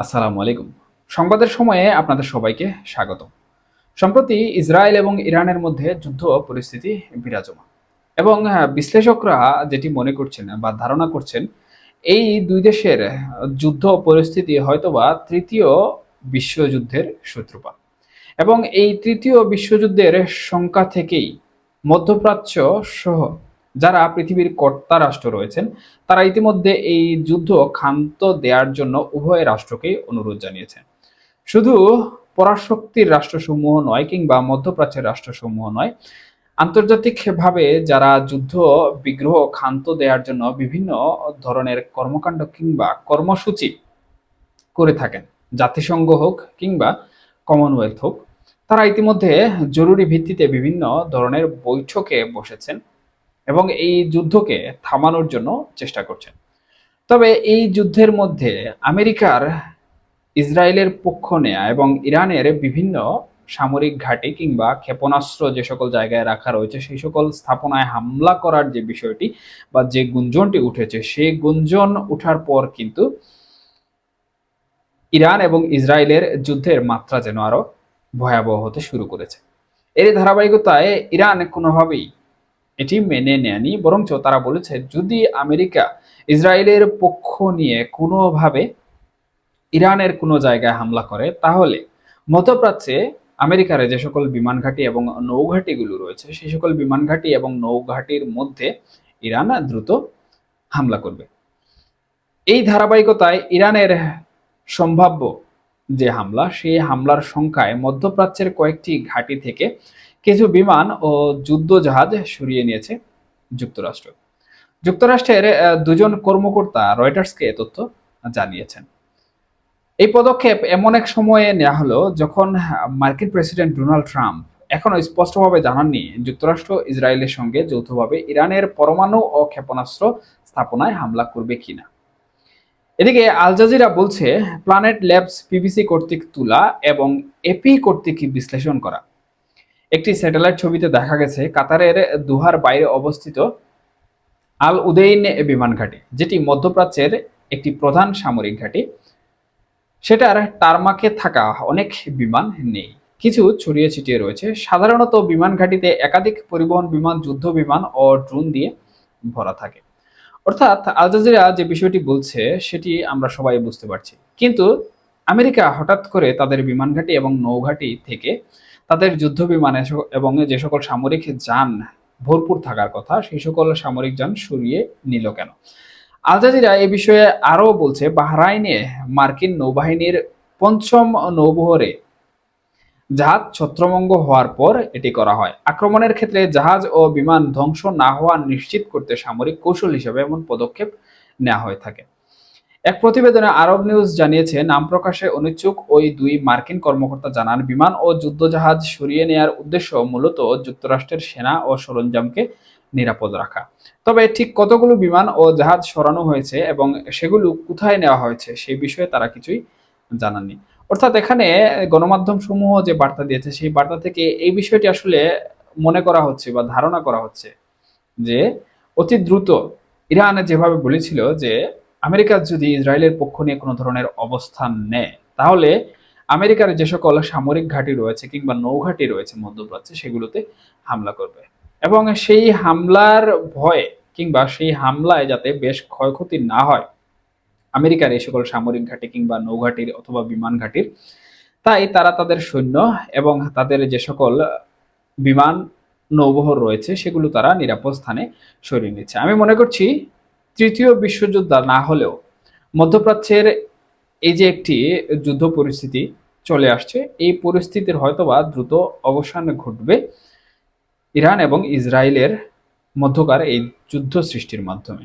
আসসালামু আলাইকুম। সংবাদের সময়ে আপনাদের সবাইকে স্বাগত। সম্প্রতি ইসরায়েল এবং ইরানের মধ্যে যুদ্ধ পরিস্থিতি বিরাজমান। এবং বিশ্লেষকরা যেটি মনে করছেন বা ধারণা করছেন, এই দুই দেশের যুদ্ধ পরিস্থিতি হয়তোবা তৃতীয় বিশ্বযুদ্ধের সূত্রপাত। এবং এই তৃতীয় বিশ্বযুদ্ধের সংখ্যা থেকেই মধ্যপ্রাচ্য সহ যারা পৃথিবীর কর্তা রাষ্ট্র রয়েছেন, তারা ইতিমধ্যে এই যুদ্ধ ক্ষান্ত দেওয়ার জন্য উভয় রাষ্ট্রকেই অনুরোধ জানিয়েছেন শুধু পরাশক্তির রাষ্ট্রসমূহ নয় কিংবা মধ্যপ্রাচ্যের রাষ্ট্রসমূহ নয়, আন্তর্জাতিকভাবে যারা যুদ্ধ, বিগ্রহ ক্ষান্ত দেওয়ার জন্য বিভিন্ন ধরনের কর্মকাণ্ড কিংবা কর্মসূচি করে থাকেন, জাতিসংঘ হোক কিংবা কমনওয়েলথ হোক, তারা ইতিমধ্যে জরুরি ভিত্তিতে বিভিন্ন ধরনের বৈঠকে বসেছেন। এবং এই যুদ্ধকে থামানোর জন্য চেষ্টা করছেন। তবে এই যুদ্ধের মধ্যে আমেরিকার ইসরায়েলের পক্ষ নেয়া এবং ইরানের বিভিন্ন সামরিক ঘাঁটি কিংবা ক্ষেপণাস্ত্র যে সকল জায়গায় রাখা রয়েছে, সেই সকল স্থাপনায় হামলা করার যে বিষয়টি বা যে গুঞ্জনটি উঠেছে, সেই গুঞ্জন উঠার পর কিন্তু ইরান এবং ইসরায়েলের যুদ্ধের মাত্রা যেন আরও ভয়াবহ হতে শুরু করেছে। এর ধারাবাহিকতায় ইরান কোনোভাবেই এটি মেনে নেয়নি, বরঞ্চ তারা বলেছে, যদি আমেরিকা ইসরায়েলের পক্ষ নিয়ে কোনোভাবে ইরানের কোনো জায়গায় হামলা করে, তাহলে মধ্যপ্রাচ্যে আমেরিকার যে সকল বিমান ঘাঁটি এবং নৌঘাঁটিগুলো রয়েছে, সেই সকল বিমান ঘাঁটি এবং নৌঘাঁটির মধ্যে ইরান দ্রুত হামলা করবে। এই ধারাবাহিকতায় ইরানের সম্ভাব্য যে হামলা, সেই হামলার সংখ্যায় মধ্যপ্রাচ্যের কয়েকটি ঘাঁটি থেকে কিছু বিমান ও যুদ্ধ জাহাজ সরিয়ে নিয়েছে যুক্তরাষ্ট্র। যুক্তরাষ্ট্রের দুজন কর্মকর্তা রয়টার্সকে তথ্য জানিয়েছেন। এই পদক্ষেপ এমন এক সময়ে নেওয়া হলো যখন মার্কিন প্রেসিডেন্ট ডোনাল্ড ট্রাম্প এখনও স্পষ্টভাবে জানাননি যুক্তরাষ্ট্র ইসরায়েলের সঙ্গে যৌথভাবে ইরানের পরমাণু ও ক্ষেপণাস্ত্র স্থাপনায় হামলা করবে কিনা। এদিকে আল জাজিরা বলছে, প্ল্যানেট ল্যাবস পিবিসি কর্তৃক তোলা এবং এপি কর্তৃক বিশ্লেষণ করা। একটি স্যাটেলাইট ছবিতে দেখা গেছে কাতারের দুহার বাইরে অবস্থিত আল উদেইন বিমান ঘাঁটি, যেটি মধ্যপ্রাচ্যের একটি প্রধান সামরিক ঘাঁটি। সেটার টারমাকে থাকা অনেক বিমান নেই। কিছু ছড়িয়ে ছিটিয়ে রয়েছে। সাধারণত বিমান ঘাঁটিতে একাধিক পরিবহন বিমান, যুদ্ধ বিমান ও ড্রোন দিয়ে ভরা থাকে। অর্থাৎ আল জাজিরা যে বিষয়টি বলছে, সেটি আমরা সবাই বুঝতে পারছি। কিন্তু আমেরিকা হঠাৎ করে তাদের বিমান ঘাঁটি এবং নৌঘাঁটি থেকে তাদের যুদ্ধ বিমান এবং যে সকল সামরিক যান ভরপুর থাকার কথা, সেই সকল সামরিক যান সরিয়ে নিল কেন? আল জাজিরা এই বিষয়ে আরও বলছে, বাহরাইনে মার্কিন নৌবাহিনীর পঞ্চম নৌবহরে জাহাজ ছত্রভঙ্গ হওয়ার পর এটি করা হয়। আক্রমণের ক্ষেত্রে জাহাজ ও বিমান ধ্বংস না হওয়া নিশ্চিত করতে সামরিক কৌশল হিসেবে এমন পদক্ষেপ নেওয়া হয়ে থাকে। এক প্রতিবেদনে আরব নিউজ জানিয়েছে, নাম প্রকাশে অনিচ্ছুক ওই দুই মার্কিন কর্মকর্তা জানান, বিমান ও যুদ্ধজাহাজ সরিয়ে নেয়ার উদ্দেশ্য মূলত যুক্তরাষ্ট্রের সেনা ও সরঞ্জামকে নিরাপদ রাখা। তবে ঠিক কতগুলো বিমান ও জাহাজ সরানো হয়েছে এবং সেগুলো কোথায় নেওয়া হয়েছে সেই বিষয়ে তারা কিছুই জানাননি। অর্থাৎ এখানে গণমাধ্যম সমূহ যে বার্তা দিয়েছে, সেই বার্তা থেকে এই বিষয়টি আসলে মনে করা হচ্ছে বা ধারণা করা হচ্ছে যে অতি দ্রুত ইরান যেভাবে বলেছিল যে আমেরিকা যদি ইসরায়েলের পক্ষ নিয়ে কোনো ধরনের অবস্থান নেয়, তাহলে আমেরিকার যে সকল সামরিক ঘাঁটি রয়েছে কিংবা নৌঘাঁটি রয়েছে মধ্যপ্রাচ্যে, সেগুলোতে হামলা করবে। এবং সেই হামলার ভয়ে কিংবা সেই হামলায় যাতে বেশ ক্ষয়ক্ষতি না হয়, আমেরিকার এই সকল সামরিক ঘাঁটি কিংবা নৌঘাঁটির অথবা বিমান ঘাঁটির, তাই তারা তাদের সৈন্য এবং তাদের যে সকল বিমান নৌবহর রয়েছে, সেগুলো তারা নিরাপদ স্থানে সরিয়ে নিচ্ছে। আমি মনে করছি তৃতীয় বিশ্বযুদ্ধ না হলেও মধ্যপ্রাচ্যের এই যে একটি যুদ্ধ পরিস্থিতি চলে আসছে, এই পরিস্থিতির হয়তোবা দ্রুত অবসান ঘটবে ইরান এবং ইসরায়েলের মধ্যকার এই যুদ্ধ সৃষ্টির মাধ্যমে।